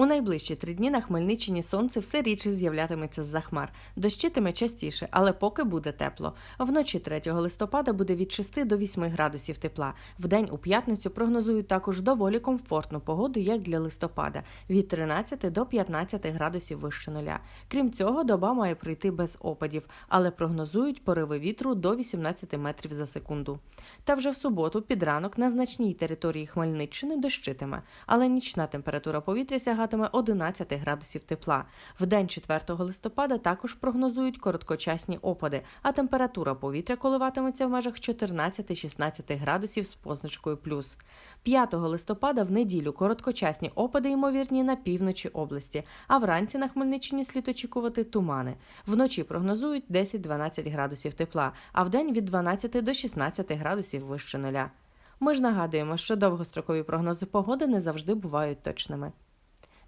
У найближчі три дні на Хмельниччині сонце все рідше з'являтиметься з-за хмар. Дощитиме частіше, але поки буде тепло. Вночі 3 листопада буде від 6 до 8 градусів тепла. Вдень у п'ятницю прогнозують також доволі комфортну погоду, як для листопада, від 13 до 15 градусів вище нуля. Крім цього, доба має пройти без опадів, але прогнозують пориви вітру до 18 метрів за секунду. Та вже в суботу під ранок на значній території Хмельниччини дощитиме, але нічна температура повітря сягатиме 11 градусів тепла. В день 4 листопада також прогнозують короткочасні опади, а температура повітря коливатиметься в межах 14-16 градусів з позначкою плюс. 5 листопада в неділю короткочасні опади ймовірні на півночі області, а вранці на Хмельниччині слід очікувати тумани. Вночі прогнозують 10-12 градусів тепла, а вдень від 12 до 16 градусів вище нуля. Ми ж нагадуємо, що довгострокові прогнози погоди не завжди бувають точними.